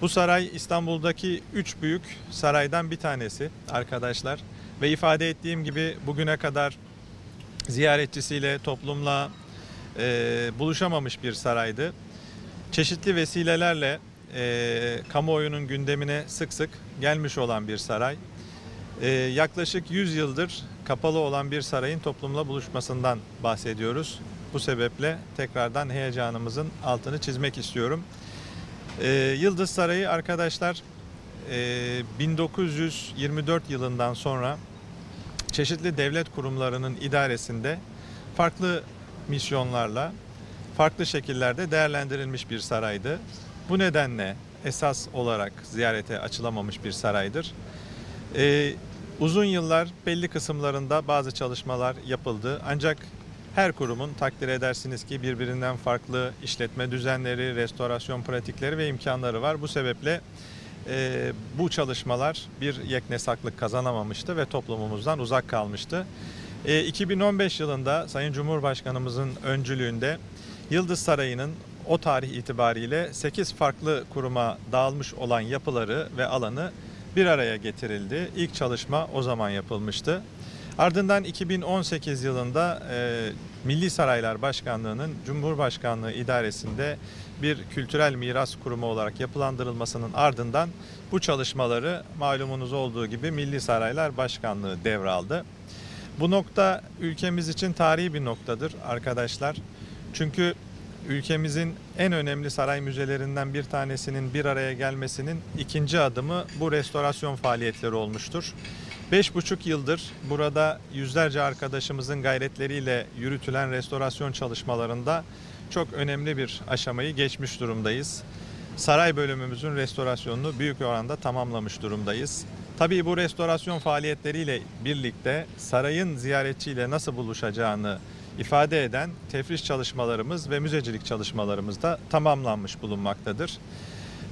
Bu saray İstanbul'daki üç büyük saraydan bir tanesi arkadaşlar. Ve ifade ettiğim gibi bugüne kadar ziyaretçisiyle, toplumla e, buluşamamış bir saraydı. Çeşitli vesilelerle e, kamuoyunun gündemine sık sık gelmiş olan bir saray. E, yaklaşık 100 yıldır kapalı olan bir sarayın toplumla buluşmasından bahsediyoruz. Bu sebeple tekrardan heyecanımızın altını çizmek istiyorum. E, Yıldız Sarayı arkadaşlar e, 1924 yılından sonra çeşitli devlet kurumlarının idaresinde farklı misyonlarla farklı şekillerde değerlendirilmiş bir saraydı. Bu nedenle esas olarak ziyarete açılamamış bir saraydır. Ee, uzun yıllar belli kısımlarında bazı çalışmalar yapıldı. Ancak her kurumun takdir edersiniz ki birbirinden farklı işletme düzenleri, restorasyon pratikleri ve imkanları var. Bu sebeple e, bu çalışmalar bir yeknesaklık kazanamamıştı ve toplumumuzdan uzak kalmıştı. E, 2015 yılında Sayın Cumhurbaşkanımızın öncülüğünde Yıldız Sarayı'nın o tarih itibariyle 8 farklı kuruma dağılmış olan yapıları ve alanı bir araya getirildi. İlk çalışma o zaman yapılmıştı. Ardından 2018 yılında e, Milli Saraylar Başkanlığı'nın Cumhurbaşkanlığı idaresinde bir kültürel miras kurumu olarak yapılandırılmasının ardından bu çalışmaları malumunuz olduğu gibi Milli Saraylar Başkanlığı devraldı. Bu nokta ülkemiz için tarihi bir noktadır arkadaşlar. Çünkü ülkemizin en önemli saray müzelerinden bir tanesinin bir araya gelmesinin ikinci adımı bu restorasyon faaliyetleri olmuştur. Beş buçuk yıldır burada yüzlerce arkadaşımızın gayretleriyle yürütülen restorasyon çalışmalarında çok önemli bir aşamayı geçmiş durumdayız. Saray bölümümüzün restorasyonunu büyük oranda tamamlamış durumdayız. Tabii bu restorasyon faaliyetleriyle birlikte sarayın ziyaretçiyle nasıl buluşacağını ifade eden tefriş çalışmalarımız ve müzecilik çalışmalarımız da tamamlanmış bulunmaktadır.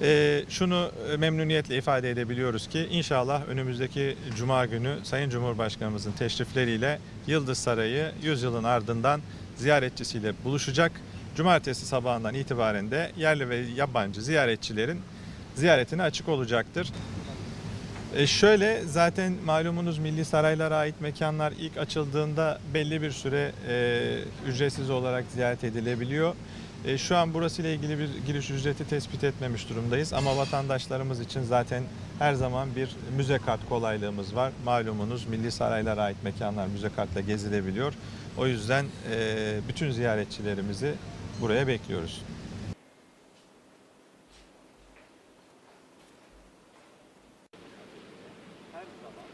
Ee, şunu memnuniyetle ifade edebiliyoruz ki inşallah önümüzdeki Cuma günü Sayın Cumhurbaşkanımızın teşrifleriyle Yıldız Sarayı 100 yılın ardından ziyaretçisiyle buluşacak. Cumartesi sabahından itibaren de yerli ve yabancı ziyaretçilerin ziyaretine açık olacaktır. E şöyle zaten malumunuz milli saraylara ait mekanlar ilk açıldığında belli bir süre e, ücretsiz olarak ziyaret edilebiliyor. E, şu an burası ile ilgili bir giriş ücreti tespit etmemiş durumdayız ama vatandaşlarımız için zaten her zaman bir müze kart kolaylığımız var. Malumunuz milli saraylara ait mekanlar müze kartla gezilebiliyor. O yüzden e, bütün ziyaretçilerimizi buraya bekliyoruz. Her zaman